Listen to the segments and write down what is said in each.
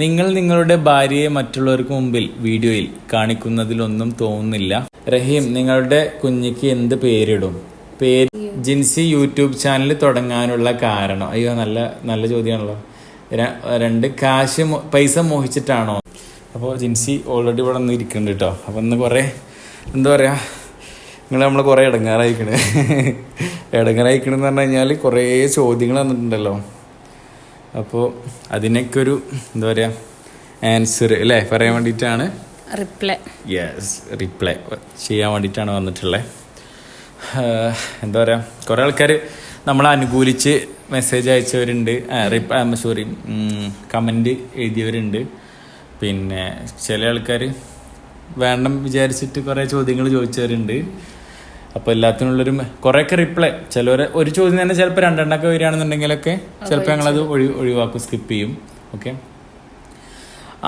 നിങ്ങൾ നിങ്ങളുടെ ഭാര്യയെ മറ്റുള്ളവർക്ക് മുമ്പിൽ വീഡിയോയിൽ കാണിക്കുന്നതിലൊന്നും തോന്നുന്നില്ല. റഹീം നിങ്ങളുടെ കുഞ്ഞിക്ക് എന്ത് പേരിടും? പേര് ജിൻസി യൂട്യൂബ് ചാനൽ തുടങ്ങാനുള്ള കാരണം. അയ്യോ നല്ല നല്ല ചോദ്യമാണല്ലോ. രണ്ട് കാശ് പൈസ മോഹിച്ചിട്ടാണോ? അപ്പോൾ ജിൻസി ഓൾറെഡി ഇവിടെ നിന്ന് ഇരിക്കുന്നുണ്ട് കേട്ടോ അപ്പോൾ ഇന്ന് കുറേ എന്താ പറയുക നിങ്ങൾ നമ്മൾ കുറേ ഇടങ്ങാറായിരിക്കണേ ഇടങ്ങാറായിക്കണെന്ന് പറഞ്ഞു കഴിഞ്ഞാൽ കുറേ ചോദ്യങ്ങൾ വന്നിട്ടുണ്ടല്ലോ. അപ്പോൾ അതിനൊക്കെ ഒരു എന്താ പറയുക ആൻസർ അല്ലേ പറയാൻ വേണ്ടിയിട്ടാണ്. റിപ്ലൈ. Yes reply. ചെയ്യാൻ വേണ്ടിയിട്ടാണ് വന്നിട്ടുള്ളത് എന്താ പറയുക കുറേ ആൾക്കാർ നമ്മളെ അനുകൂലിച്ച് മെസ്സേജ് അയച്ചവരുണ്ട്. റിപ്ലൈ സോറി കമന്റ് എഴുതിയവരുണ്ട്. പിന്നെ ചില ആൾക്കാർ വേണം വിചാരിച്ചിട്ട് കുറേ ചോദ്യങ്ങൾ ചോദിച്ചവരുണ്ട്. അപ്പോൾ എല്ലാത്തിനുള്ളൊരു കുറേയൊക്കെ റിപ്ലൈ ചിലവരെ ഒരു ചോദ്യം തന്നെ ചിലപ്പോൾ രണ്ടെണ്ണമൊക്കെ വരികയാണെന്നുണ്ടെങ്കിലൊക്കെ ചിലപ്പോൾ ഞങ്ങളത് ഒഴി ഒഴിവാക്കും സ്കിപ്പ് ചെയ്യും. ഓക്കെ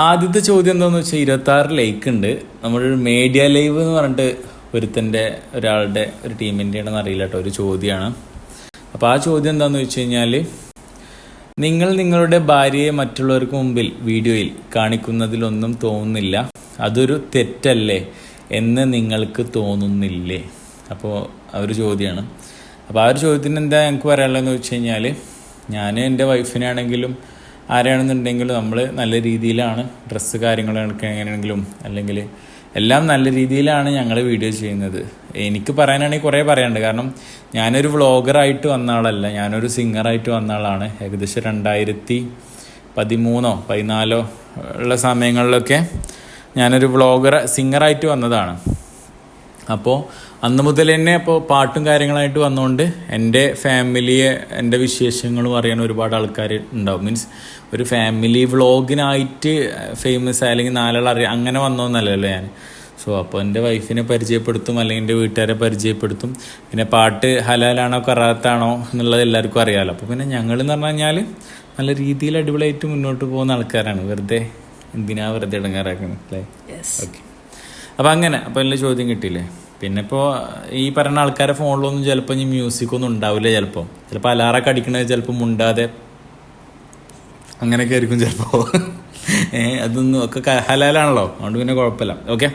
ആദ്യത്തെ ചോദ്യം എന്താണെന്ന് വെച്ചാൽ ഇരുപത്തി ആറ് ലൈക്ക് ഉണ്ട്. നമ്മളൊരു മീഡിയ ലൈവ് എന്ന് പറഞ്ഞിട്ട് ഒരുത്തന്റെ ഒരാളുടെ ഒരു ടീമിന്റെയാണെന്ന് അറിയില്ല കേട്ടോ ഒരു ചോദ്യമാണ് അപ്പോൾ ആ ചോദ്യം എന്താണെന്ന് വെച്ച് കഴിഞ്ഞാൽ നിങ്ങൾ നിങ്ങളുടെ ഭാര്യയെ മറ്റുള്ളവർക്ക് മുമ്പിൽ വീഡിയോയിൽ കാണിക്കുന്നതിലൊന്നും തോന്നുന്നില്ല. അതൊരു തെറ്റല്ലേ? എന്ന് നിങ്ങൾക്ക് തോന്നുന്നില്ലേ? അപ്പോൾ ആ ഒരു ചോദ്യമാണ് അപ്പോൾ ആ ഒരു ചോദ്യത്തിന് എന്താ ഞങ്ങൾക്ക് പറയാനുള്ളതെന്ന് വെച്ച് കഴിഞ്ഞാൽ ഞാൻ എന്റെ വൈഫിനാണെങ്കിലും ആരാണെന്നുണ്ടെങ്കിലും നമ്മൾ നല്ല രീതിയിലാണ് ഡ്രസ്സ് കാര്യങ്ങളൊക്കെ എങ്ങനെയാണെങ്കിലും അല്ലെങ്കിൽ എല്ലാം നല്ല രീതിയിലാണ് ഞങ്ങൾ വീഡിയോ ചെയ്യുന്നത്. എനിക്ക് പറയാനാണെങ്കിൽ കുറേ പറയാനുണ്ട്. കാരണം ഞാനൊരു വ്ളോഗറായിട്ട് വന്ന ആളല്ല. ഞാനൊരു സിംഗറായിട്ട് വന്ന ആളാണ്. ഏകദേശം രണ്ടായിരത്തി പതിമൂന്നോ പതിനാലോ ഉള്ള സമയങ്ങളിലൊക്കെ ഞാനൊരു വ്ളോഗർ സിംഗറായിട്ട് വന്നതാണ്. അപ്പോൾ അന്ന് മുതൽ തന്നെ അപ്പോൾ പാട്ടും കാര്യങ്ങളായിട്ട് വന്നുകൊണ്ട് എന്റെ ഫാമിലിയെ എന്റെ വിശേഷങ്ങളും അറിയാൻ ഒരുപാട് ആൾക്കാർ ഉണ്ടാവും. മീൻസ് ഒരു ഫാമിലി വ്ളോഗിനായിട്ട് ഫേമസ് അല്ലെങ്കിൽ നാലാൾ അറിയാം അങ്ങനെ വന്നോന്നല്ലല്ലോ ഞാൻ? സോ അപ്പോൾ എന്റെ വൈഫിനെ പരിചയപ്പെടുത്തും അല്ലെങ്കിൽ എന്റെ വീട്ടുകാരെ പരിചയപ്പെടുത്തും. പിന്നെ പാട്ട് ഹലാലാണോ കറാത്താണോ എന്നുള്ളത് എല്ലാവർക്കും അറിയാമല്ലോ അപ്പോൾ പിന്നെ ഞങ്ങൾ എന്ന് പറഞ്ഞു കഴിഞ്ഞാൽ നല്ല രീതിയിൽ അടിപൊളിയായിട്ട് മുന്നോട്ട് പോകുന്ന ആൾക്കാരാണ്. വെറുതെ എന്തിനാ വെറുതെ ഇടങ്ങാറാക്കുന്നത് അല്ലേ? ഓക്കെ അപ്പം അങ്ങനെ അപ്പോൾ എല്ലാ ചോദ്യം കിട്ടിയില്ലേ? പിന്നെ ഇപ്പോൾ ഈ പറയുന്ന ആൾക്കാരെ ഫോണിലൊന്നും ചിലപ്പോൾ ഇനി മ്യൂസിക് ഒന്നും ഉണ്ടാവില്ല ചിലപ്പോൾ ചിലപ്പോൾ അലാറൊക്കെ അടിക്കണത് ചിലപ്പോൾ മുണ്ടാതെ അങ്ങനെയൊക്കെ ആയിരിക്കും ചിലപ്പോൾ അതൊന്നും ഒക്കെ ഹലാലാണല്ലോ. അതുകൊണ്ട് പിന്നെ കുഴപ്പമില്ല. ഓക്കെ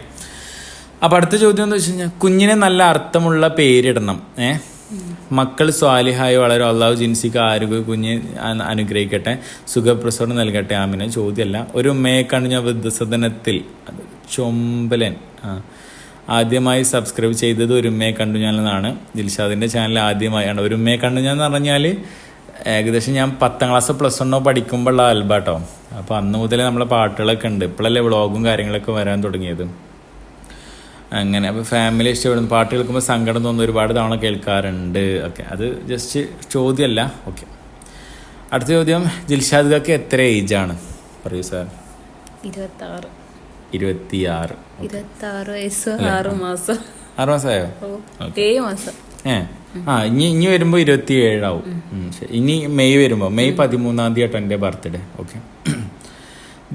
അപ്പോൾ അടുത്ത ചോദ്യം എന്താ വെച്ച് കഴിഞ്ഞാൽ കുഞ്ഞിനെ നല്ല അർത്ഥമുള്ള പേരിടണം. ഏ? മക്കൾ സ്വാലിഹായി വളരും. അള്ളാഹു ജിൻസിക്ക് ആരോഗ്യ കുഞ്ഞ് അനുഗ്രഹിക്കട്ടെ. സുഖപ്രസവം നൽകട്ടെ. ആമിന ചോദ്യമല്ല ഒരു ഉമ്മയെ കണിഞ്ഞ വൃദ്ധസദനത്തിൽ. ചൊമ്പലൻ. ആദ്യമായി സബ്സ്ക്രൈബ് ചെയ്തത് ഒരു ഉമ്മയെ കണ്ടു ഞാൻ എന്നാണ്. ദിൽഷാദിന്റെ ചാനൽ ആദ്യമായാണ് ഒരു ഉമ്മയെ കണ്ടു ഞാൻ എന്ന് പറഞ്ഞാൽ ഏകദേശം ഞാൻ പത്താം ക്ലാസ് പ്ലസ് വണ്ണോ പഠിക്കുമ്പോഴുള്ള ആൽബാട്ടോ അപ്പോൾ അന്ന് മുതലേ നമ്മളെ പാട്ടുകളൊക്കെ ഉണ്ട്. ഇപ്പോഴല്ലേ വ്ളോഗും കാര്യങ്ങളൊക്കെ വരാൻ തുടങ്ങിയത്. അങ്ങനെ. അപ്പോൾ ഫാമിലി ഇഷ്ടപ്പെടുന്നു. പാട്ട് കേൾക്കുമ്പോൾ സങ്കടം തോന്നുന്ന. ഒരുപാട് തവണ കേൾക്കാറുണ്ട്. ഓക്കെ അത് ജസ്റ്റ് ചോദ്യമല്ല. ഓക്കെ അടുത്ത ചോദ്യം. ജിൽഷാദ്ക്ക് എത്ര ഏജാണ് പറയൂ സാർ ആറ് ഇരുപത്തിയാറ്. ഇരുപത്തി ആറ് വയസ്സ് ആറ് മാസം. ആറ് മാസമായോ? ഏഴ് മാസം. ഏ. ആ ഇനി ഇനി വരുമ്പോൾ ഇരുപത്തി ഏഴാവും ഇനി മെയ് വരുമ്പോൾ മെയ് പതിമൂന്നാം തീയതി ആട്ടോ എന്റെ ബർത്ത്ഡേ ഓക്കെ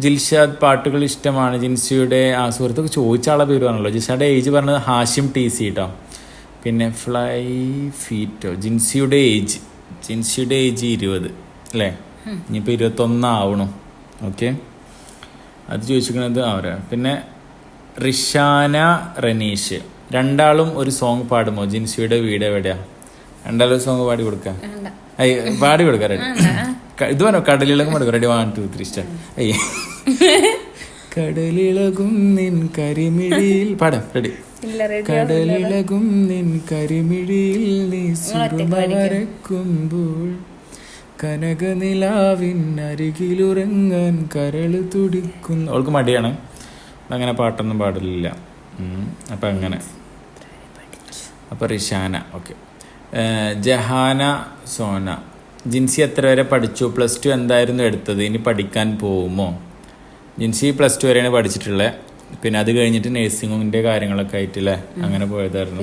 ജിൽഷാദ് പാട്ടുകൾ ഇഷ്ടമാണ്. ജിൻസിയുടെ ആ സുഹൃത്തൊക്കെ ചോദിച്ച ആളെ പേര് പറഞ്ഞല്ലോ. ജിൽഷായുടെ ഏജ് പറഞ്ഞത് ഹാഷിം ടി സി കേട്ടോ പിന്നെ ഫ്ലൈ ഫീറ്റോ ജിൻസിയുടെ ഏജ് ജിൻസിയുടെ ഏജ് ഇരുപത്. അല്ലേ? ഇനിയിപ്പോൾ ഇരുപത്തൊന്നാവണം. ഓക്കെ? അത് ചോദിച്ചിരിക്കുന്നത് അവരാ. പിന്നെ റിഷാന റനീഷ്. രണ്ടാളും ഒരു സോങ് പാടുമോ? ജിൻസിയുടെ വീട് എവിടെയാ? രണ്ടാളും സോങ് പാടി കൊടുക്കാം? പാടി കൊടുക്കാം ഇത് പറഞ്ഞോ കടലിലൊക്കെ മടുക്കും ready one two three start അയ്യേ കടലിളകും നിൻ കരിമിഴിയിൽ. പടം റെഡി കടലിളകും നിൻ കരിമിഴിയിൽ നീ സുരമരക്കുമ്പോൾ കനകനിലാവിൻ അരികിലുറങ്ങാൻ കരൾ തുടിക്കുന്നു. അവൾക്ക് മടിയാണ്. അങ്ങനെ പാട്ടൊന്നും പാടില്ല. അപ്പൊ അങ്ങനെ. അപ്പൊ റിഷാന ഓക്കെ. ജഹാന സോന. ജിൻസി എത്ര വരെ പഠിച്ചു? പ്ലസ് ടു എന്തായിരുന്നു എടുത്തത്? ഇനി പഠിക്കാൻ പോകുമോ? ജിൻസി പ്ലസ് ടു വരെയാണ് പഠിച്ചിട്ടുള്ളത് പിന്നെ അത് കഴിഞ്ഞിട്ട് നഴ്സിംഗിന്റെ കാര്യങ്ങളൊക്കെ ആയിട്ടില്ലേ? അങ്ങനെ പോയതായിരുന്നു.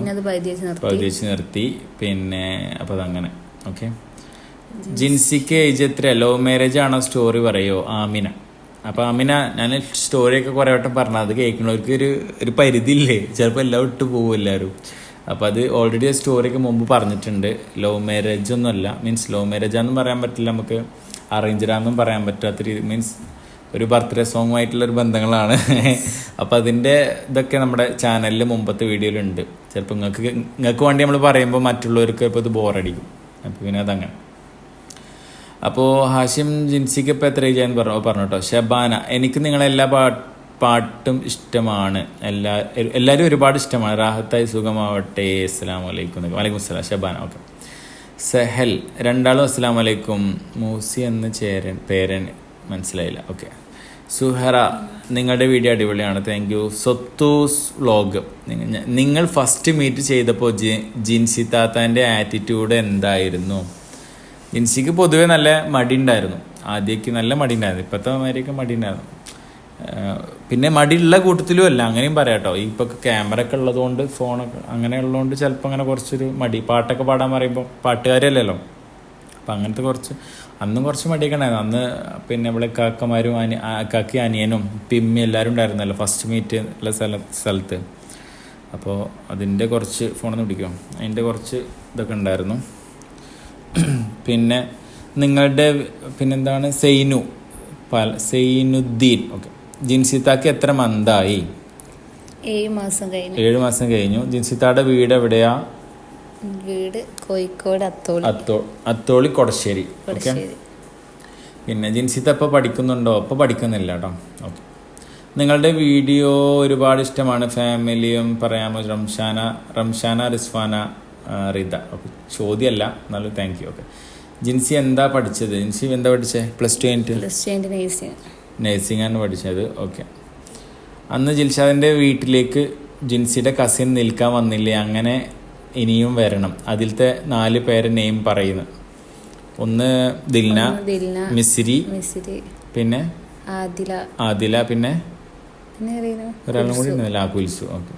പകുതി വെച്ച് നിർത്തി. പിന്നെ അപ്പൊ അതങ്ങനെ. ഓക്കെ ജിൻസിക്ക് ഏജ് എത്ര ലവ് മാരേജ് ആണോ സ്റ്റോറി പറയോ? ആമിന. അപ്പൊ ആമിന ഞാൻ സ്റ്റോറിയൊക്കെ കുറെ വട്ടം പറഞ്ഞു അത് കേൾക്കുന്നവർക്ക് ഒരു ഒരു പരിധി ഇല്ലേ ചിലപ്പോൾ എല്ലാം ഇട്ട് പോകും എല്ലാവരും. അപ്പൊ അത് ഓൾറെഡി സ്റ്റോറിയൊക്കെ മുമ്പ് പറഞ്ഞിട്ടുണ്ട്. ലവ് മാരേജ് ഒന്നുമല്ല. മീൻസ് ലവ് മാരേജ് ആണെന്നും പറയാൻ പറ്റില്ല. നമുക്ക് അറേഞ്ച്ഡാന്നും പറയാൻ പറ്റാത്ത രീതി. മീൻസ് ഒരു ബർത്ത്ഡേ സോങ്ങുമായിട്ടുള്ള ഒരു ബന്ധങ്ങളാണ്. അപ്പോൾ അതിന്റെ ഇതൊക്കെ നമ്മുടെ ചാനലിൽ മുമ്പത്തെ വീഡിയോയിലുണ്ട് ചിലപ്പോൾ നിങ്ങൾക്ക് നിങ്ങൾക്ക് വേണ്ടി നമ്മൾ പറയുമ്പോൾ മറ്റുള്ളവർക്ക് ഇപ്പോൾ ഇത് ബോറടിക്കും. അപ്പോൾ പിന്നെ അതങ്ങനെ. അപ്പോൾ ഹാഷിം ജിൻസിക്ക് ഇപ്പോൾ എത്ര ഏജ് ആയെന്ന് പറഞ്ഞു പറഞ്ഞു കേട്ടോ ഷബാന എനിക്ക് നിങ്ങളെല്ലാ പാ പാട്ടും ഇഷ്ടമാണ്. എല്ലാ എല്ലാവരും ഒരുപാട് ഇഷ്ടമാണ്. റാഹത്തായി സുഖമാവട്ടെ. അസ്സാം വലൈക്കും വലൈക്കും അസ്സലാം. ഷബാന ഓക്കെ. സെഹൽ രണ്ടാളും അസ്സാം വലൈക്കും മൂസി എന്ന ചേരൻ പേരൻ മനസ്സിലായില്ല. ഓക്കെ. സുഹറ നിങ്ങളുടെ വീഡിയോ അടിപൊളിയാണ്. താങ്ക് യു സൊത്തൂസ് വ്ളോഗ് നിങ്ങൾ ഫസ്റ്റ് മീറ്റ് ചെയ്തപ്പോൾ ജി ജിൻസി താത്താന്റെ ആറ്റിറ്റ്യൂഡ് എന്തായിരുന്നു? ജിൻസിക്ക് പൊതുവേ നല്ല മടി ഉണ്ടായിരുന്നു ആദ്യമൊക്കെ നല്ല മടി ഉണ്ടായിരുന്നു ഇപ്പോഴത്തെ മാതിരിയൊക്കെ മടി ഉണ്ടായിരുന്നു പിന്നെ മടിയുള്ള കൂട്ടത്തിലും അല്ല. അങ്ങനെയും പറയാം കേട്ടോ ഇപ്പോൾ ക്യാമറ ഒക്കെ ഉള്ളതുകൊണ്ട് ഫോണൊക്കെ അങ്ങനെ ഉള്ളതുകൊണ്ട് ചിലപ്പോൾ അങ്ങനെ കുറച്ചൊരു മടി. പാട്ടൊക്കെ പാടാൻ പറയുമ്പോൾ പാട്ടുകാരല്ലല്ലോ അപ്പം അങ്ങനത്തെ കുറച്ച് അന്നും കുറച്ച് മടിയൊക്കെ ഉണ്ടായിരുന്നു അന്ന് പിന്നെ ഇവിടെ കാക്കമാരും അനി കാക്കി അനിയനും പിമ്മി എല്ലാവരും ഉണ്ടായിരുന്നല്ലോ ഫസ്റ്റ് മീറ്റ് ഉള്ള സ്ഥല സ്ഥലത്ത്. അപ്പോൾ അതിന്റെ കുറച്ച് ഫോണൊന്ന് പിടിക്കും. അതിന്റെ കുറച്ച് ഇതൊക്കെ ഉണ്ടായിരുന്നു. പിന്നെ നിങ്ങളുടെ പിന്നെന്താണ്? സെയ്നു. പല സെയ്നുദ്ദീൻ. ഓക്കെ. ജിൻസിത്താക്ക് എത്ര മന്തായി ഏഴ് മാസം കഴിഞ്ഞു. ഏഴ് മാസം കഴിഞ്ഞു. ജിൻസിത്താടെ വീട് എവിടെയാ വീട് കോഴിക്കോട് അത്തോളി. അത്തോ അത്തോളി കൊടശ്ശേരി. ഓക്കെ. പിന്നെ ജിൻസിത്ത ഇപ്പോൾ പഠിക്കുന്നുണ്ടോ? ഇപ്പോൾ പഠിക്കുന്നില്ല കേട്ടോ ഓക്കെ. നിങ്ങളുടെ വീഡിയോ ഒരുപാട് ഇഷ്ടമാണ്. ഫാമിലിയും പറയാമോ റംഷാന റംഷാന റിസ്വാന റിത. ഓക്കെ. ചോദ്യമല്ല എന്നാലും താങ്ക് യു ഓക്കെ. ജിൻസി എന്താ പഠിച്ചത്? ജിൻസി എന്താ പഠിച്ചത് പ്ലസ് ടു കഴിഞ്ഞിട്ട്? Plus two nursing. നഴ്സിംഗ് ആണ് പഠിച്ചത്. ഓക്കെ. അന്ന് ജിൽഷാദിന്റെ വീട്ടിലേക്ക് ജിൻസിയുടെ കസിൻ നിൽക്കാൻ വന്നില്ലേ? അങ്ങനെ ഇനിയും വരണം. അതിലത്തെ നാല് പേരെ നെയിം പറയുന്നു. ഒന്ന് ദിൽന മിസ്രി പിന്നെ ആദില. ആദില പിന്നെ പിന്നെ ഒരാളും കൂടി ഉണ്ടല്ലോ ആ കുൽസു ഓക്കെ.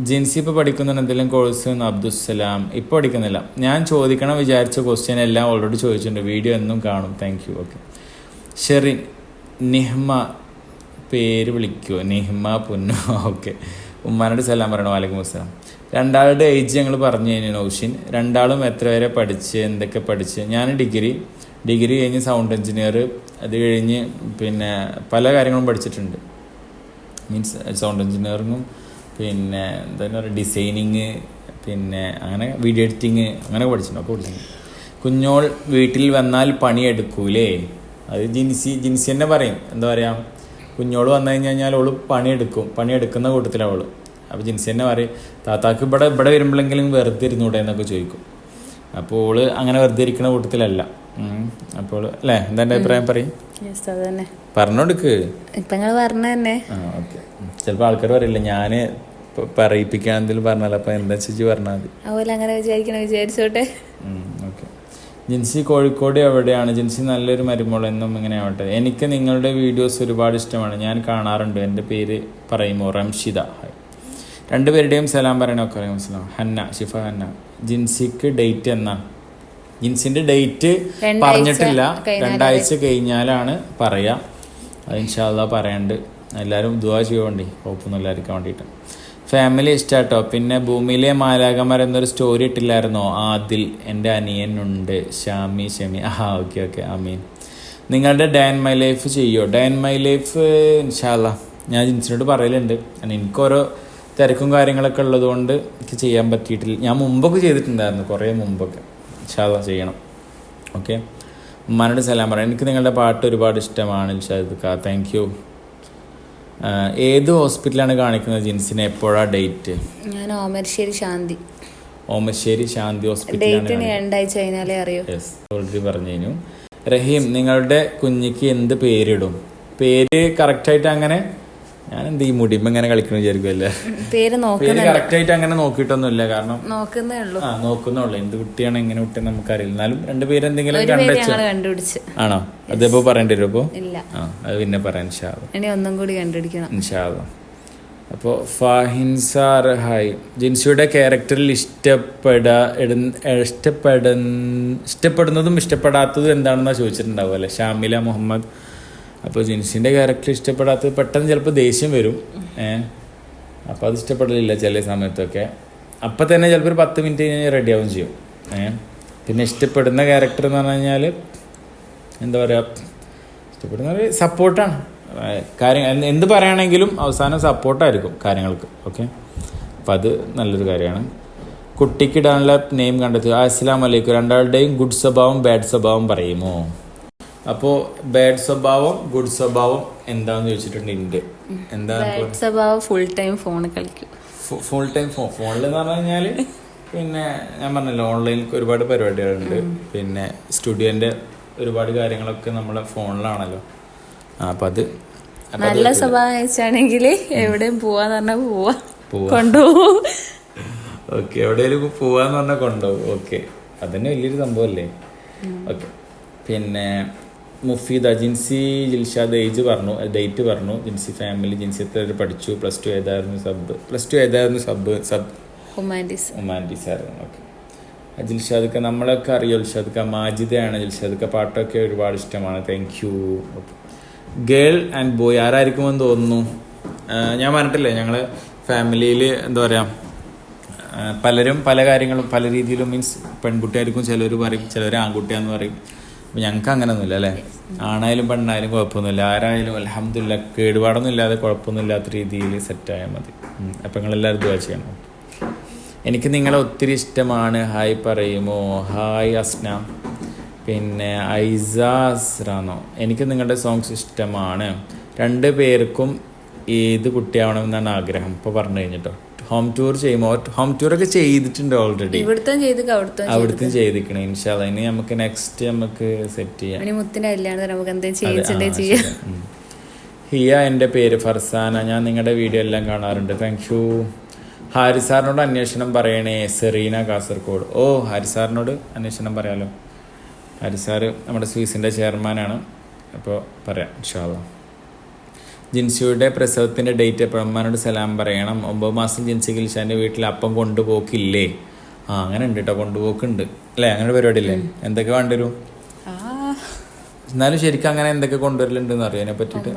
ജിൻസി ഇപ്പോൾ പഠിക്കുന്നുണ്ട്. എന്തെങ്കിലും കോഴ്സ് അബ്ദുസ്സലാം. ഇപ്പോൾ പഠിക്കുന്നില്ല. ഞാൻ ചോദിക്കണം വിചാരിച്ച ക്വസ്റ്റ്യൻ എല്ലാം ഓൾറെഡി ചോദിച്ചിട്ടുണ്ട്. വീഡിയോ എന്നും കാണും. Thank you okay. Sherin Nihma പേര് വിളിക്കുമോ നിഹ്മ പുന്നോ ഓക്കെ. ഉമ്മാനോട് സലാം പറയണോ? വാലൈക്കും അസ്സലാം രണ്ടാളുടെ ഏജ് ഞങ്ങൾ പറഞ്ഞു കഴിഞ്ഞു നൗഷിൻ. രണ്ടാളും എത്ര വരെ പഠിച്ച് എന്തൊക്കെ പഠിച്ച്. ഞാൻ ഡിഗ്രി. ഡിഗ്രി കഴിഞ്ഞ് സൗണ്ട് എഞ്ചിനീയർ അത് കഴിഞ്ഞ് പിന്നെ പല കാര്യങ്ങളും പഠിച്ചിട്ടുണ്ട്. മീൻസ് സൗണ്ട് എഞ്ചിനീയറിങ്ങും പിന്നെ എന്താ പറയുക ഡിസൈനിങ് പിന്നെ അങ്ങനെ വീഡിയോ എഡിറ്റിങ് അങ്ങനെ പഠിച്ചിട്ടുണ്ട് അപ്പോൾ പഠിച്ചിട്ടുണ്ട്. കുഞ്ഞോൾ വീട്ടിൽ വന്നാൽ പണിയെടുക്കൂലേ? അത് ജിൻസി ജിൻസി തന്നെ പറയും. എന്താ പറയുക കുഞ്ഞോൾ വന്നു കഴിഞ്ഞ് കഴിഞ്ഞാൽ ഓൾ പണിയെടുക്കും. പണിയെടുക്കുന്ന കൂട്ടത്തിലാണ് അവൾ. അപ്പോൾ ജിൻസി തന്നെ പറയും താത്താക്ക് ഇവിടെ ഇവിടെ വരുമ്പോഴെങ്കിലും വെറുതെ ഇരുന്നൂടെ എന്നൊക്കെ ചോദിക്കും. അപ്പോൾ ഓൾ അങ്ങനെ വെറുതെ ഇരിക്കുന്ന കൂട്ടത്തിലല്ല. അപ്പോൾ അല്ലേ? എന്താ എന്റെ അഭിപ്രായം പറയും? പറഞ്ഞോടുക്ക്. ചിലപ്പോൾ ആൾക്കാർ പറയില്ല ഞാൻ പറയിപ്പിക്കാൻ എന്തെങ്കിലും പറഞ്ഞാൽ അപ്പം എന്താ ചേച്ചി പറഞ്ഞാൽ മതി. അതുപോലെ അങ്ങനെ വിചാരിക്കണം വിചാരിച്ചോട്ടെ. ഓക്കെ. ജിൻസി കോഴിക്കോട് എവിടെയാണ്? ജിൻസി നല്ലൊരു മരുമോൾ എന്നും ഇങ്ങനെ ആവട്ടെ. എനിക്ക് നിങ്ങളുടെ വീഡിയോസ് ഒരുപാട് ഇഷ്ടമാണ്. ഞാൻ കാണാറുണ്ട്. എന്റെ പേര് പറയുമോ? റംഷിത. ഹായ് രണ്ടുപേരുടെയും സലാം പറയണമൊക്കെ അറിയാം മനസ്സിലാവും ഹന്ന ഷിഫ ഹന്ന. ജിൻസിക്ക് ഡേറ്റ് എന്നാ? ജിൻസിന്റെ ഡേറ്റ് പറഞ്ഞിട്ടില്ല. രണ്ടാഴ്ച കഴിഞ്ഞാലാണ് പറയാ. അത് ഇൻഷാല്ല പറയണ്ട് എല്ലാവരും ദുവാ ചെയ്യുവേണ്ടി കുഴപ്പമൊന്നും ഇല്ലായിരിക്കാൻ വേണ്ടിയിട്ട്. ഫാമിലി ഇഷ്ടാട്ടോ? പിന്നെ ഭൂമിയിലെ മാലാകന്മാർ എന്നൊരു സ്റ്റോറി ഇട്ടില്ലായിരുന്നോ? ആദിൽ എന്റെ അനിയനുണ്ട്. ഷാമി ഷമി. ആ ഓക്കെ ഓക്കെ. അമീൻ നിങ്ങളുടെ ഡാൻ മൈ ലൈഫ് ചെയ്യോ ഡാൻ മൈ ലൈഫ് ഇൻഷാല്ല ഞാൻ ജിൻസിനോട് പറയലുണ്ട്. കാരണം എനിക്കോരോ തിരക്കും കാര്യങ്ങളൊക്കെ ഉള്ളതുകൊണ്ട് എനിക്ക് ചെയ്യാൻ പറ്റിയിട്ടില്ല. ഞാൻ മുമ്പൊക്കെ ചെയ്തിട്ടുണ്ടായിരുന്നു കുറേ മുമ്പൊക്കെ. ഇൻഷാദ ചെയ്യണം. ഓക്കെ ഉമ്മാനോട് സലാം പറയാം. എനിക്ക് നിങ്ങളുടെ പാട്ട് ഒരുപാട് ഇഷ്ടമാണ് ഇൻഷാദ് കാ താങ്ക് യു ഏത് ഹോസ്പിറ്റലാണ് കാണിക്കുന്നത് ജിൻസിന്? എപ്പോഴാണ് ഡേറ്റ്? ഞാൻ ഓമരശ്ശേരി ശാന്തി. ഓമശ്ശേരി ശാന്തി ഹോസ്പിറ്റലാണ് ഡേറ്റിന് രണ്ടാഴ്ച കഴിഞ്ഞാലേ അറിയൂ. യെസ് ഓൾറെഡി പറഞ്ഞു റഹീം നിങ്ങളുടെ കുഞ്ഞിക്ക് എന്ത് പേരിടും? പേര് കറക്റ്റായിട്ട് അങ്ങനെ ഞാൻ എന്ത് ഈ മുടിമ്പ് ഇങ്ങനെ കളിക്കണം വിചാരിക്കുമല്ലേ പേര് നോക്കുന്നുണ്ട്. കറക്റ്റായിട്ട് അങ്ങനെ നോക്കിയിട്ടൊന്നുമില്ല കാരണം നോക്കുന്നേ ഉള്ളൂ ആ നോക്കുന്നുള്ളൂ. എന്ത് കുട്ടിയാണ് എങ്ങനെ കുട്ടിയാണ് നമുക്കറിയില്ല. എന്നാലും രണ്ട് പേര് കണ്ടുപിടിച്ച്. ആണോ? അതിപ്പോ പറയേണ്ടി വരും അപ്പോ ഇല്ല. ആ അത് പിന്നെ പറയാൻ ഇനി ഒന്നും കൂടി കണ്ടുപിടിക്കണം. ഇൻഷാല്ല അപ്പോൾ ഫാഹിൻസാർ ഹായ്. ജിൻസിയുടെ ക്യാരക്ടറിൽ ഇഷ്ടപ്പെടാ ഇഷ്ടപ്പെടുന്നതും ഇഷ്ടപ്പെടാത്തതും എന്താണെന്നാണ് ചോദിച്ചിട്ടുണ്ടാവും അല്ലേ? ഷാമില മുഹമ്മദ് അപ്പോൾ ജിൻസിന്റെ ക്യാരക്ടർ ഇഷ്ടപ്പെടാത്തത് പെട്ടെന്ന് ചിലപ്പോൾ ദേഷ്യം വരും. ഏ? അപ്പോൾ അത് ഇഷ്ടപ്പെടലില്ല ചില സമയത്തൊക്കെ. അപ്പം തന്നെ ചിലപ്പോൾ ഒരു പത്ത് മിനിറ്റ് കഴിഞ്ഞാൽ റെഡി ആവുകയും ചെയ്യും. ഏ? പിന്നെ ഇഷ്ടപ്പെടുന്ന ക്യാരക്ടർ എന്ന് പറഞ്ഞു കഴിഞ്ഞാൽ എന്താ പറയുക ഇഷ്ടപ്പെടുന്ന സപ്പോർട്ടാണ് കാര്യം എന്ത് പറയുകയാണെങ്കിലും അവസാനം സപ്പോർട്ടായിരിക്കും കാര്യങ്ങൾക്ക്. ഓക്കെ? അപ്പം അത് നല്ലൊരു കാര്യമാണ്. കുട്ടിക്കിടാനുള്ള നെയിം കണ്ടെത്തുക. അസ്സലാം വലൈക്കും രണ്ടാളുടെയും ഗുഡ് സ്വഭാവം ബാഡ് സ്വഭാവം പറയുമോ? അപ്പോൾ ബാഡ് സ്വഭാവം ഗുഡ് സ്വഭാവം എന്താന്ന് ചോദിച്ചിട്ടുണ്ട് ഉണ്ട് എന്താ സ്വഭാവം ഫുൾ ടൈം ഫോൺ കളിക്കും. ഫുൾ ടൈം ഫോൺ ഫോണിൽ എന്ന് പറഞ്ഞു കഴിഞ്ഞാൽ പിന്നെ ഞാൻ പറഞ്ഞല്ലോ ഓൺലൈനിൽ ഒരുപാട് പരിപാടികളുണ്ട്. പിന്നെ സ്റ്റുഡിയോന്റെ ഒരുപാട് കാര്യങ്ങളൊക്കെ നമ്മളെ ഫോണിലാണല്ലോ. അപ്പൊ അത് നല്ല സ്വഭാവം വെച്ചാണെങ്കിൽ എവിടെയും പോവാന്ന് പറഞ്ഞാൽ പോവാ. പോവാ. കൊണ്ടുപോകും ഓക്കെ എവിടെയെങ്കിലും പോവാന്ന് പറഞ്ഞാൽ കൊണ്ടുപോകും ഓക്കെ അതന്നെ വലിയൊരു സംഭവമല്ലേ ഓക്കെ പിന്നെ മുഫീദ ജിൻസി ജിൽഷാദ് ഏജ് പറഞ്ഞു ഡേറ്റ് പറഞ്ഞു. ജിൻസി ഫാമിലി ജിൻസി എത്ര പഠിച്ചു? പ്ലസ് ടു ഏതായിരുന്നു സബ്? പ്ലസ് ടു ഏതായിരുന്നു സബ്? Sub humanities. ഹുമാന്റീസ് ആയിരുന്നു. ഓക്കെ. ജിൽഷാദക്ക നമ്മളൊക്കെ അറിയോ? ജിൽഷാദ്ക്ക മാജിദയാണ്. ജിൽഷാദ്ക്ക പാട്ടൊക്കെ ഒരുപാട് ഇഷ്ടമാണ്. Thank you girl and boy ആരായിരിക്കുമെന്ന് തോന്നുന്നു? ഞാൻ പറഞ്ഞിട്ടില്ലേ ഞങ്ങൾ ഫാമിലിയിൽ എന്താ പറയുക പലരും പല കാര്യങ്ങളും പല രീതിയിലും മീൻസ് പെൺകുട്ടിയായിരിക്കും ചിലർ പറയും ചിലർ ആൺകുട്ടിയാന്ന് പറയും. ഞങ്ങൾക്ക് അങ്ങനെയൊന്നുമില്ല അല്ലേ? ആണായാലും പെണ്ണായാലും കുഴപ്പമൊന്നുമില്ല. ആരായാലും അലഹമില്ല കേടുപാടൊന്നും ഇല്ലാതെ കുഴപ്പമൊന്നും ഇല്ലാത്ത രീതിയിൽ സെറ്റായാൽ മതി അപ്പം നിങ്ങളെല്ലാവരും ദുവാ ചെയ്യണം. എനിക്ക് നിങ്ങളെ ഒത്തിരി ഇഷ്ടമാണ്. ഹായ് പറയുമോ? ഹായ് അസ്ന. പിന്നെ ഐസാസ്രാന്നോ എനിക്ക് നിങ്ങളുടെ സോങ്സ് ഇഷ്ടമാണ്. രണ്ട് പേർക്കും ഏത് കുട്ടിയാവണമെന്നാണ് ആഗ്രഹം. ഇപ്പോൾ പറഞ്ഞു കഴിഞ്ഞിട്ടോ. ഹോം ടൂർ ചെയ്യുമ്പോൾ ഹോം ടൂർ ഒക്കെ ചെയ്തിട്ടുണ്ട് ഓൾറെഡി ഇവിടുത്തെ അവിടുത്തെ ചെയ്തിരിക്കണം ഇൻഷാല്ല ഇനി നമുക്ക് നെക്സ്റ്റ് നമുക്ക് സെറ്റ് ചെയ്യാം. ഇനി മുത്തിന്റെ കല്യാണത്തിന് നമുക്ക് എന്തെങ്കിലും അതെ, ആ, ചെയ്യിച്ചിട്ടേ ചെയ്യാം ഹിയ എന്റെ പേര് ഫർസാന. ഞാൻ നിങ്ങളുടെ വീഡിയോ എല്ലാം കാണാറുണ്ട്. താങ്ക് യു ഹാരിസാറിനോട് അന്വേഷണം പറയണേ സെറീന കാസർഗോഡ്. ഓ ഹാരിസാറിനോട് അന്വേഷണം പറയാലോ? ഹാരിസാർ നമ്മുടെ സ്വീസിന്റെ ചെയർമാനാണ്. അപ്പോൾ പറയാം ഇൻഷാല്ല ജിൻസിയുടെ പ്രസവത്തിന്റെ ഡേറ്റ് എപ്പോഴമ്മാനോട് സലാം പറയണം. ഒമ്പത് മാസം ജിൻസി ഗിൽഷാന്റെ വീട്ടിൽ അപ്പം കൊണ്ടുപോക്കില്ലേ? ആ അങ്ങനെ ഉണ്ട് കേട്ടോ കൊണ്ടുപോക്കുണ്ട്. അല്ലേ? അങ്ങനെ ഒരു പരിപാടി ഇല്ലേ എന്തൊക്കെ വേണ്ടിവരും? ആ. എന്നാലും ശരിക്കും അങ്ങനെ എന്തൊക്കെ കൊണ്ടുവരലുണ്ട് എന്ന് അറിയാനെ പറ്റിട്ട്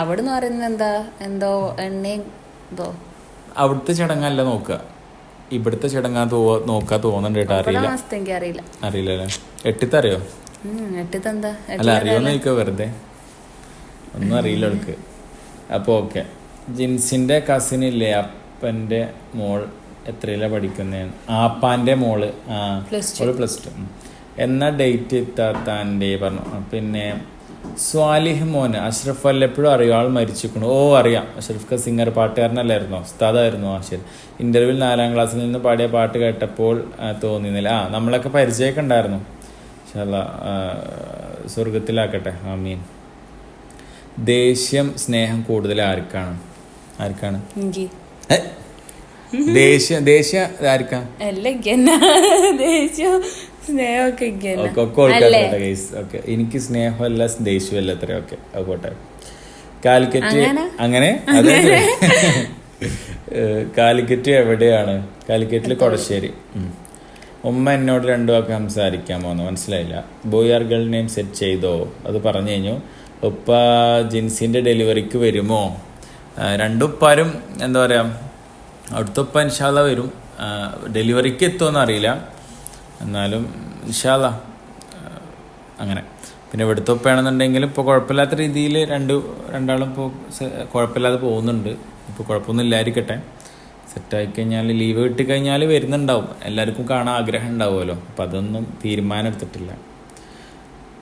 അവിടെ നിന്ന് പറയുന്നത് എന്താ? എന്തോ എണ്ണയും എന്തോ അവിടുത്തെ ചടങ്ങല്ല നോക്ക ഇവിടുത്തെ ചടങ്ങാ തോ നോക്കാ തോന്നുന്നുണ്ട് കേട്ടോ അറിയില്ല. എനിക്കറിയില്ല അറിയില്ല. അല്ലേ എട്ടിത്ത് അറിയോ അല്ല അറിയോന്ന് ചോദിക്കുക വെറുതെ? ഒന്നും അറിയില്ല അവൾക്ക്. അപ്പോൾ ഓക്കെ. ജിൻസിന്റെ കസിൻ ഇല്ലേ? അപ്പന്റെ മോൾ എത്രയിലാണ് പഠിക്കുന്നതെന്ന് ആപ്പാന്റെ മോൾ. ആ ഒരു പ്ലസ് ടു. എന്ന ഡേറ്റ് എത്താത്താന്റെ പറഞ്ഞു. പിന്നെ സ്വാലിഹ് മോൻ അഷ്റഫ് വല്ലപ്പോഴും എപ്പോഴും ആൾ മരിച്ചിരിക്കണു ഓ അറിയാം. അഷ്റഫ് സിംഗർ പാട്ടുകാരനല്ലായിരുന്നോ? ഉസ്താദായിരുന്നു? ആ ശരി. ഇന്റർവ്യൂവിൽ നാലാം ക്ലാസ്സിൽ നിന്ന് പാടിയ പാട്ട് കേട്ടപ്പോൾ തോന്നിയില്ല തോന്നിയിരുന്നില്ല ആ നമ്മളൊക്കെ പരിചയമൊക്കെ ഉണ്ടായിരുന്നു. സ്വർഗത്തിലാക്കട്ടെ ആ, മീൻ ദേഷ്യം സ്നേഹം കൂടുതൽ ആർക്കാണ്? ആർക്കാണ്? എനിക്ക്? ദേഷ്യം ദേഷ്യം ആർക്കാ? സ്നേഹമല്ല ദേഷ്യമല്ല അത്ര ഓക്കെ പോട്ടെ. കാലിക്കറ്റ് അങ്ങനെ? അങ്ങനെ? അതെ. കാലിക്കറ്റ് എവിടെയാണ്? കാലിക്കറ്റിൽ കൊടശ്ശേരി. ഉമ്മ എന്നോട് രണ്ടു വാക്ക് സംസാരിക്കാമോ എന്ന് മനസ്സിലായില്ല. Boy or girl name set ചെയ്തോ? അത് പറഞ്ഞു കഴിഞ്ഞു. ഉപ്പ ജിൻസിന്റെ ഡെലിവറിക്ക് വരുമോ? രണ്ടുപ്പാരും എന്താ പറയാ അടുത്ത ഉപ്പ ഇൻഷാല്ല വരും ഡെലിവറിക്ക് എത്തുമെന്ന് അറിയില്ല. എന്നാലും ഇൻഷാല്ല അങ്ങനെ. പിന്നെ ഇവിടുത്തെ ഉപ്പയാണെന്നുണ്ടെങ്കിൽ ഇപ്പോൾ കുഴപ്പമില്ലാത്ത രീതിയിൽ രണ്ട് രണ്ടാളും ഇപ്പോൾ കുഴപ്പമില്ലാതെ പോകുന്നുണ്ട്. ഇപ്പോൾ കുഴപ്പമൊന്നും ഇല്ലായിരിക്കട്ടെ സെറ്റായി കഴിഞ്ഞാൽ ലീവ് കിട്ടിക്കഴിഞ്ഞാൽ വരുന്നുണ്ടാവും. എല്ലാവർക്കും കാണാൻ ആഗ്രഹം ഉണ്ടാവുമല്ലോ. അപ്പം അതൊന്നും തീരുമാനം എടുത്തിട്ടില്ല.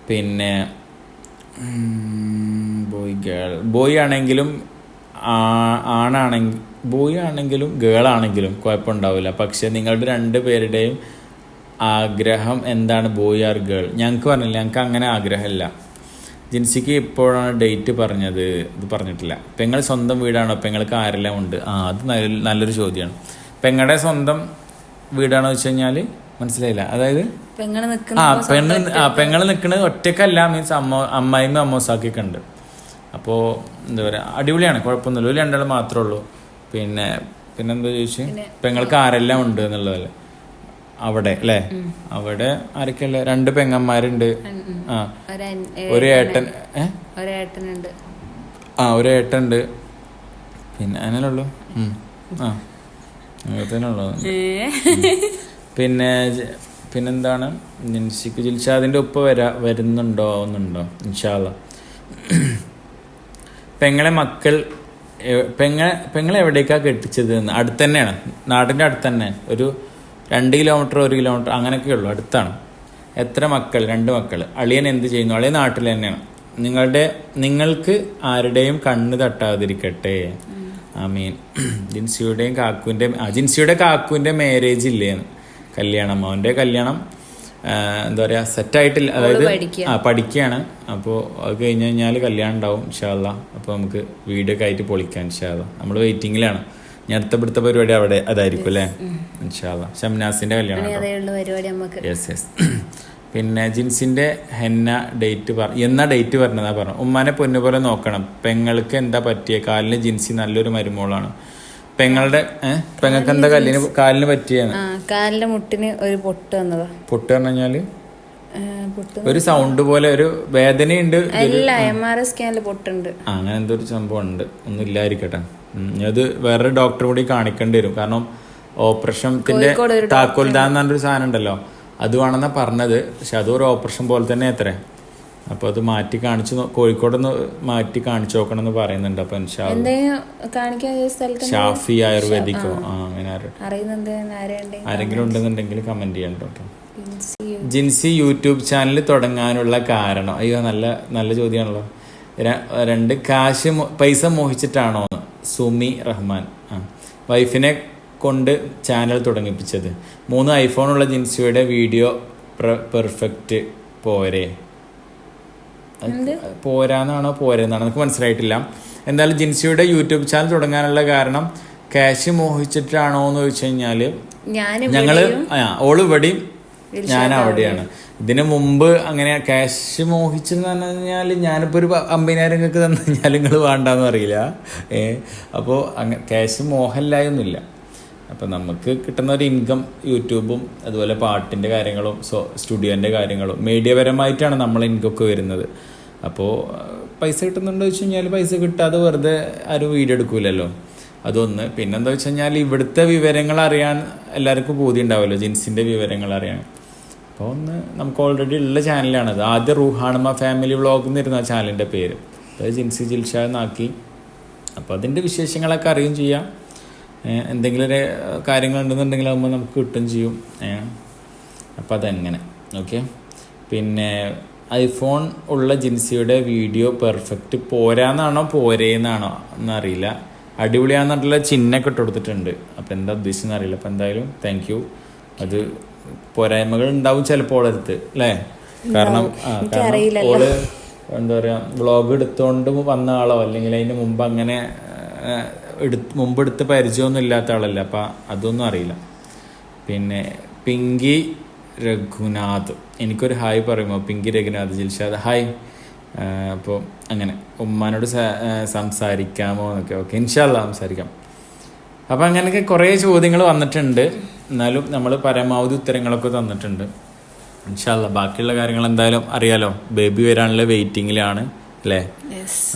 പിന്നെ ബോയ് ഗേൾ ബോയ് ആണെങ്കിലും ആണാണെങ്കിൽ ബോയ് ആണെങ്കിലും ഗേൾ ആണെങ്കിലും കുഴപ്പമുണ്ടാവില്ല. പക്ഷെ നിങ്ങളുടെ രണ്ട് പേരുടെയും ആഗ്രഹം എന്താണ്? ബോയ് ആർ ഗേൾ ഞങ്ങൾക്ക് പറഞ്ഞില്ല. ഞങ്ങൾക്ക് അങ്ങനെ ആഗ്രഹമില്ല. ജിൻസിക്ക് ഇപ്പോഴാണ് ഡേറ്റ് പറഞ്ഞത്. ഇത് പറഞ്ഞിട്ടില്ല. പെങ്ങൾ സ്വന്തം വീടാണോ? പെങ്ങൾക്ക് ആരെല്ലാം ഉണ്ട്? ആ അത് നല്ല- നല്ലൊരു ചോദ്യമാണ് പെങ്ങളുടെ സ്വന്തം വീടാണോ വെച്ച് കഴിഞ്ഞാൽ മനസ്സിലായില്ല. അതായത് ആ പെണ്ണ് ആ പെങ്ങൾ നിൽക്കുന്നത് ഒറ്റക്കല്ല മീൻസ് അമ്മ അമ്മായിമ്മ അമ്മോസാക്കിയൊക്കെ ഉണ്ട്. അപ്പോൾ എന്താ പറയുക അടിപൊളിയാണ് കുഴപ്പമൊന്നുമില്ല. ഒരു രണ്ടാൾ മാത്രമേ ഉള്ളൂ. പിന്നെ പിന്നെന്താ ചോദിച്ചു? പെങ്ങൾക്ക് ആരെല്ലാം ഉണ്ട് എന്നുള്ളതല്ലേ അവിടെ അല്ലേ? അവിടെ ആരൊക്കെയല്ലേ രണ്ട് പെങ്ങന്മാരുണ്ട്. ആ. ഒരു ഏട്ടൻ ഏട്ടനുണ്ട്. ആ ഒരു ഏട്ടനുണ്ട്. പിന്നെ അങ്ങനെയുള്ളൂ. ആ. അങ്ങനെ തന്നെ ഉള്ളൂ? പിന്നെ പിന്നെന്താണ്? ജിൻസിക്ക് ജിൽഷാദിന്റെ ഉപ്പ വരാ വരുന്നുണ്ടോ ആവുന്നുണ്ടോ? ഇൻഷാല്ല പെങ്ങളെ മക്കൾ പെങ്ങ പെങ്ങളെ എവിടേക്കാണ് കെട്ടിച്ചത് എന്ന് അടുത്ത് തന്നെയാണ് നാടിന്റെ അടുത്ത് തന്നെ ഒരു രണ്ട് കിലോമീറ്റർ ഒരു കിലോമീറ്റർ അങ്ങനെയൊക്കെ ഉള്ളൂ. അടുത്താണ്. എത്ര മക്കൾ? രണ്ട് മക്കൾ. അളിയൻ എന്ത് ചെയ്യുന്നു? അളിയൻ നാട്ടിൽ തന്നെയാണ്. നിങ്ങളുടെ നിങ്ങൾക്ക് ആരുടെയും കണ്ണ് തട്ടാതിരിക്കട്ടെ. ഐ മീൻ ജിൻസിയുടെയും കാക്കുവിന്റെ ജിൻസിയുടെ കാക്കുവിന്റെ മാരേജ് ഇല്ലേന്ന്. കല്യാണം അവന്റെ കല്യാണം എന്താ പറയുക സെറ്റായിട്ടില്ല അതായത് ആ പഠിക്കുകയാണ് അപ്പോൾ അത് കഴിഞ്ഞ് കഴിഞ്ഞാൽ കല്യാണം ഉണ്ടാവും ഇൻഷാല്ല അപ്പോൾ നമുക്ക് വീഡിയോ ഒക്കെ ആയിട്ട് പൊളിക്കാം ഇൻഷാല്ല നമ്മൾ വെയിറ്റിങ്ങിലാണ് ഞാൻ അടുത്ത പിടുത്ത പരിപാടി അവിടെ അതായിരിക്കും അല്ലേ? ഇൻഷാല്ല ഷംനാസിന്റെ കല്യാണം യെസ് യെസ് പിന്നെ ജിൻസിന്റെ ഹെന്ന ഡേറ്റ് പറ എന്നാ ഡേറ്റ് പറഞ്ഞതാ പറഞ്ഞു ഉമ്മാനെ പൊന്നുപോലെ നോക്കണം. പെങ്ങൾക്ക് എന്താ പറ്റിയ? കാലിന് ജിൻസി നല്ലൊരു മരുമോളാണ്. പെങ്ങളുടെ പെങ്ങക്കെന്താ കല്ലിന് കാലിന് പറ്റിയാണ്. കാലിന്റെ മുട്ടിന് ഒരു പൊട്ട് വന്നതാ. പൊട്ട് പറഞ്ഞു കഴിഞ്ഞാൽ പൊട്ട് ഒരു സൗണ്ട് പോലെ ഒരു വേദനയുണ്ട്. അല്ല എം ആർ ഐ സ്കാനിൽ പൊട്ടുണ്ട്. അങ്ങനെ എന്തോ ഒരു സംഭവം ഉണ്ട്. ഒന്നും ഇല്ലായിരിക്കട്ടെ. അത് വേറൊരു ഡോക്ടർ കൂടി കാണിക്കേണ്ടി വരും. കാരണം ഒരു താക്കോൽദാൻ എന്ന് പറഞ്ഞൊരു സാധനം ഉണ്ടല്ലോ. അത് വേണമെന്നാ പറഞ്ഞത്. പക്ഷെ അതും ഒരു ഓപ്പറേഷൻ പോലെ തന്നെ അത്രേ. അപ്പൊ അത് മാറ്റി കാണിച്ചു കോഴിക്കോട് മാറ്റി കാണിച്ചു നോക്കണം എന്ന് പറയുന്നുണ്ട്. അപ്പൊ ഷാഫി ആയുർവേദിക്കോ? ആ. അങ്ങനെ ആരെങ്കിലും ഉണ്ടെന്നുണ്ടെങ്കിൽ കമന്റ് ചെയ്യണ്ടോ ജിൻസി യൂട്യൂബ് ചാനൽ തുടങ്ങാനുള്ള കാരണം. അയ്യോ നല്ല നല്ല ചോദ്യമാണല്ലോ. രണ്ട് കാശ് പൈസ മോഹിച്ചിട്ടാണോ സുമി റഹ്മാൻ. ആ. വൈഫിനെ കൊണ്ട് ചാനൽ തുടങ്ങിപ്പിച്ചത്. മൂന്ന് ഐഫോണുള്ള ജിൻസിയുടെ വീഡിയോ പെർഫെക്റ്റ് പോരെ. പോരാന്നാണോ പോരെന്നാണോ എനിക്ക് മനസ്സിലായിട്ടില്ല. എന്തായാലും ജിൻസിയുടെ യൂട്യൂബ് ചാനൽ തുടങ്ങാനുള്ള കാരണം ക്യാഷ് മോഹിച്ചിട്ടാണോ എന്ന് ചോദിച്ചു കഴിഞ്ഞാൽ ഞാൻ ഞങ്ങൾ ഓൾ ഇവിടെയും ഞാൻ അവിടെയാണ്. ഇതിനു മുമ്പ് അങ്ങനെ ക്യാഷ് മോഹിച്ചെന്ന് പറഞ്ഞു കഴിഞ്ഞാൽ ഞാനിപ്പോ ഒരു അമ്പതിനായിരം നിങ്ങൾക്ക് തന്നു കഴിഞ്ഞാൽ നിങ്ങൾ വേണ്ടാന്ന് അറിയില്ല ഏ അപ്പോൾ അങ്ങനെ ക്യാഷ് മോഹമില്ലായൊന്നുമില്ല അപ്പം നമുക്ക് കിട്ടുന്ന ഒരു ഇൻകം യൂട്യൂബും അതുപോലെ പാട്ടിന്റെ കാര്യങ്ങളും സോ സ്റ്റുഡിയോന്റെ കാര്യങ്ങളും മീഡിയപരമായിട്ടാണ് നമ്മൾ ഇൻകമൊക്കെ വരുന്നത്. അപ്പോൾ പൈസ കിട്ടുന്നുണ്ടോ വെച്ച് കഴിഞ്ഞാൽ പൈസ കിട്ടാതെ വെറുതെ ആരും വീഡിയോ എടുക്കൂലല്ലോ. അതൊന്ന്. പിന്നെന്താ വെച്ച് കഴിഞ്ഞാൽ ഇവിടുത്തെ വിവരങ്ങൾ അറിയാൻ എല്ലാവർക്കും ബോധ്യം ഉണ്ടാവുമല്ലോ ജിൻസിന്റെ വിവരങ്ങൾ അറിയാൻ. അപ്പോൾ ഒന്ന് നമുക്ക് ഓൾറെഡി ഉള്ള ചാനലാണത് ആദ്യം റൂഹാണുമ ഫാമിലി വ്ളോഗ് എന്നിരുന്ന ആ ചാനലിന്റെ പേര്. അത് ജിൻസി ജിൽഷ എന്നാക്കി അപ്പോൾ അതിന്റെ വിശേഷങ്ങളൊക്കെ അറിയും ചെയ്യാം. എന്തെങ്കിലും ഒരു കാര്യങ്ങൾ ഉണ്ടെന്നുണ്ടെങ്കിൽ ആകുമ്പോൾ നമുക്ക് കിട്ടും ചെയ്യും. അപ്പോൾ അപ്പം അതങ്ങനെ. ഓക്കെ? പിന്നെ ഐഫോൺ ഉള്ള ജിൻസിയുടെ വീഡിയോ പെർഫെക്റ്റ് പോരാന്നാണോ പോരേന്നാണോ എന്നറിയില്ല. അടിപൊളിയാണെന്നുള്ള ചിഹ്നമൊക്കെ ഇട്ട് കൊടുത്തിട്ടുണ്ട്. അപ്പം എന്താ ഉദ്ദേശിച്ചെന്ന് അറിയില്ല അപ്പം എന്തായാലും താങ്ക് യു അത് പോരായ്മകൾ ഉണ്ടാവും ചിലപ്പോൾ അടുത്ത് അല്ലേ? കാരണം ഓൾ എന്താ പറയാ വ്ളോഗ് എടുത്തോണ്ട് വന്ന ആളോ അല്ലെങ്കിൽ അതിന് മുമ്പ് അങ്ങനെ എടുത്ത് മുമ്പ് എടുത്ത് പരിചയമൊന്നും ഇല്ലാത്ത ആളല്ല അപ്പം അതൊന്നും അറിയില്ല. പിന്നെ പിങ്കി രഘുനാഥ്. എനിക്കൊരു ഹായ് പറയുമോ? പിങ്കി രഘുനാഥ് ജിൽഷാദ്. ഹായ്. അപ്പോൾ അങ്ങനെ ഉമ്മാനോട് സംസാരിക്കാമോ എന്നൊക്കെ. ഓക്കെ ഇൻഷാല്ല സംസാരിക്കാം. അപ്പം അങ്ങനെയൊക്കെ കുറേ ചോദ്യങ്ങൾ വന്നിട്ടുണ്ട്. എന്നാലും നമ്മൾ പരമാവധി ഉത്തരങ്ങളൊക്കെ തന്നിട്ടുണ്ട്. ഇൻഷാല്ല ബാക്കിയുള്ള കാര്യങ്ങൾ എന്തായാലും അറിയാലോ. ബേബി വരാനുള്ള വെയിറ്റിങ്ങിലാണ്. അല്ലേ?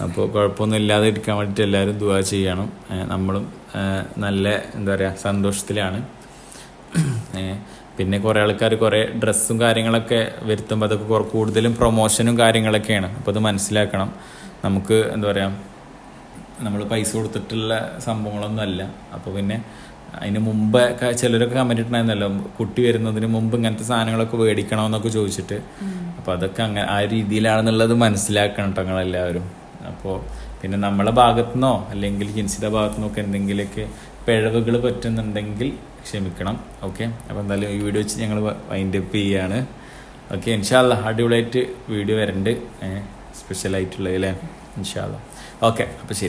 അപ്പോൾ കുഴപ്പമൊന്നും ഇല്ലാതെ ഇരിക്കാൻ വേണ്ടിയിട്ട് എല്ലാവരും ദുവാ ചെയ്യണം. നമ്മളും നല്ല എന്താ പറയുക സന്തോഷത്തിലാണ്. പിന്നെ കുറേ ആൾക്കാർ കുറേ ഡ്രസ്സും കാര്യങ്ങളൊക്കെ വരുത്തുമ്പോൾ അതൊക്കെ കുറെ കൂടുതലും പ്രൊമോഷനും കാര്യങ്ങളൊക്കെയാണ്. അപ്പോൾ അത് മനസ്സിലാക്കണം. നമുക്ക് എന്താ പറയുക നമ്മൾ പൈസ കൊടുത്തിട്ടുള്ള സംഭവങ്ങളൊന്നും അല്ല. അപ്പോൾ പിന്നെ അതിന് മുമ്പ് ചിലരൊക്കെ കമന്റ് ഇട്ടുണ്ടായിരുന്നല്ലോ കുട്ടി വരുന്നതിന് മുമ്പ് ഇങ്ങനത്തെ സാധനങ്ങളൊക്കെ മേടിക്കണമെന്നൊക്കെ ചോദിച്ചിട്ട്. അപ്പോൾ അതൊക്കെ അങ്ങനെ ആ രീതിയിലാണെന്നുള്ളത് മനസ്സിലാക്കണം കേട്ടോ നിങ്ങളെല്ലാവരും. അപ്പോൾ പിന്നെ നമ്മളെ ഭാഗത്തുനിന്നോ അല്ലെങ്കിൽ ജിൻസിയുടെ ഭാഗത്തുനിന്നോ ഒക്കെ എന്തെങ്കിലുമൊക്കെ പിഴവുകൾ പറ്റുന്നുണ്ടെങ്കിൽ ക്ഷമിക്കണം. ഓക്കെ? അപ്പോൾ എന്തായാലും ഈ വീഡിയോ വെച്ച് ഞങ്ങൾ വൈൻഡ് അപ്പ് ചെയ്യാണ്. ഓക്കെ ഇൻഷാല്ല അടിപൊളിയായിട്ട് വീഡിയോ വരണ്ട്. സ്പെഷ്യലായിട്ടുള്ളത് അല്ലേ. ഇൻഷാല്ല ഓക്കെ അപ്പോൾ ശരി.